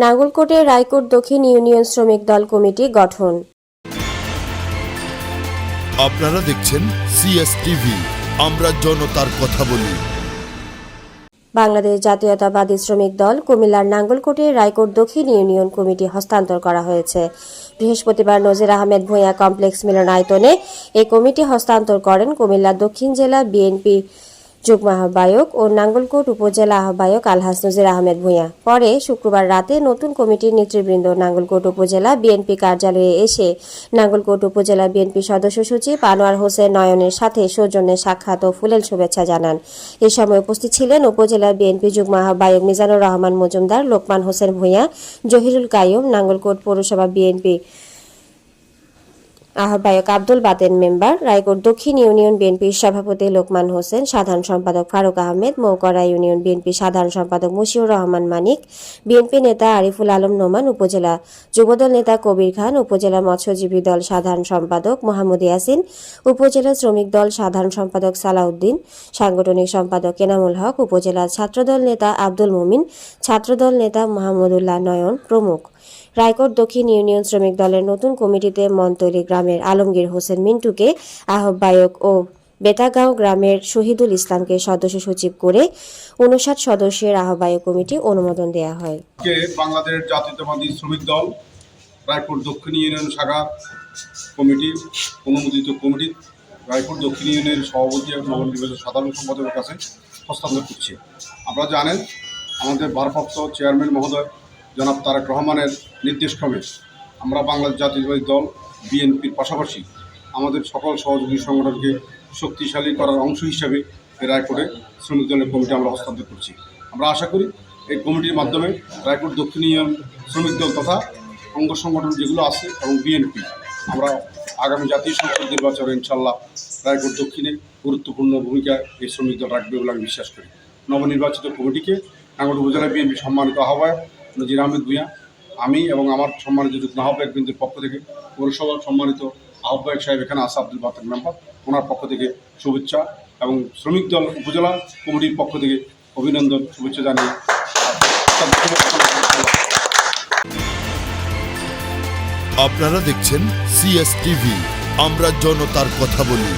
নাঙ্গলকোটে রায়কোট দক্ষিণ ইউনিয়ন শ্রমিক দল কমিটি গঠন। আপনারা দেখছেন সিএসটিভি আমরা জনতার কথা বলি। বাংলাদেশ জাতীয়তাবাদী শ্রমিক দল কুমিল্লার নাঙ্গলকোটে রায়কোট দক্ষিণ ইউনিয়ন কমিটি হস্তান্তর করা হয়েছে। বৃহস্পতিবার নজির আহমেদ ভূঁইয়া কমপ্লেক্স মিলনায়তনে এই কমিটি হস্তান্তর করেন কুমিল্লা দক্ষিণ জেলা বিএনপি যুগ্ম আহ্বায়ক ও নাঙ্গলকোট উপজেলা আহ্বায়ক আলহাস নজির আহমেদ ভূঁইয়া। পরে শুক্রবার রাতে নতুন কমিটির নেতৃবৃন্দ নাঙ্গলকোট উপজেলা বিএনপি কার্যালয়ে এসে নাঙ্গলকোট উপজেলা বিএনপি সদস্য সচিব আনোয়ার হোসেন নয়নের সাথে সৌজন্যে সাক্ষাৎ ও ফুলেল শুভেচ্ছা জানান। এ সময় উপস্থিত ছিলেন উপজেলা বিএনপি যুগ্ম আহ্বায়ক মিজানুর রহমান মজুমদার, লোকমান হোসেন ভূঁইয়া, জহিরুল কাইয়ুম, নাঙ্গলকোট পৌরসভা বিএনপি আহ্বায়ক আব্দুল বাতেন মেম্বার, রায়গড় দক্ষিণ ইউনিয়ন বিএনপির সভাপতি লোকমান হোসেন, সাধারণ সম্পাদক ফারুক আহমেদ মৌকড়া ইউনিয়ন বিএনপি সাধারণ সম্পাদক মুশিউর রহমান মানিক, বিএনপি নেতা আরিফুল আলম নোমান, উপজেলা যুবদল নেতা কবির খান, উপজেলা মৎস্যজীবী দল সাধারণ সম্পাদক মোহাম্মদ ইয়াসিন, উপজেলা শ্রমিক দল সাধারণ সম্পাদক সালাউদ্দিন, সাংগঠনিক সম্পাদক এনামুল হক, উপজেলা ছাত্রদল নেতা আব্দুল মুমিন, ছাত্রদল নেতা মোহাম্মদুল্লাহ নয়ন প্রমুখ। রায়কোট দক্ষিণ ইউনিয়ন শ্রমিক দলের নতুন কমিটিতে মন্তলি গ্রামের আলমগীর হোসেন মিন্টুকে আহ্বায়ক ও বেতাগাঁও গ্রামের শহীদুল ইসলামকে সদস্য সচিব করে উনষাট সদস্যের আহ্বায়ক কমিটি অনুমোদন দেওয়া হয়। বাংলাদেশ জাতীয়তাবাদী শ্রমিক দল, রায়পুর দক্ষিণ ইউনিয়ন শাখা কমিটি, অনুমোদিত কমিটি, রায়পুর দক্ষিণ ইউনিয়নের সভাপতি এবং নবনির্বাচিত সাধারণ সম্পাদকের কাছে হস্তান্তর করছি। আপনারা জানেন, আমাদের ভারপ্রাপ্ত চেয়ারম্যান মহোদয় জনাব তারেক রহমানের নির্দেশক্রমে আমরা বাংলাদেশ জাতীয়তাবাদী দল, বিএনপির পাশাপাশি আমাদের সকল সহযোগী সংগঠনকে শক্তিশালী করার অংশ হিসাবে রায়পুরে শ্রমিক দলের কমিটি আমরা হস্তান্তর করছি। আমরা আশা করি এই কমিটির মাধ্যমে রায়পুর দক্ষিণ ইউনিয়ন শ্রমিক দল তথা অঙ্গ সংগঠন যেগুলো আছে এবং বিএনপি, আমরা আগামী জাতীয় সংসদ নির্বাচনে ইনশাল্লাহ রায়পুর দক্ষিণে গুরুত্বপূর্ণ ভূমিকা এই শ্রমিক দল রাখবে বলে আমি বিশ্বাস করি। নবনির্বাচিত কমিটিকে নাঙ্গল উপজেলা বিএনপি সম্মানিত আহ্বায়ক নজির আহমেদ ভূঁইয়া, আমি এবং আমার সম্মানিত যুগ্ম আহ্বায়ক বৃন্দের পক্ষ থেকে পৌরসভার সম্মানিত আহ্বায়ক সাহেব এখানে আসা আব্দুল বাতের মেম্বার, ওনার পক্ষ থেকে শুভেচ্ছা এবং শ্রমিক দল উপজেলা কমিটির পক্ষ থেকে অভিনন্দন, শুভেচ্ছা জানিয়ে আপনারা দেখছেন সিএসটিভি আমরা জনতার কথা বলি।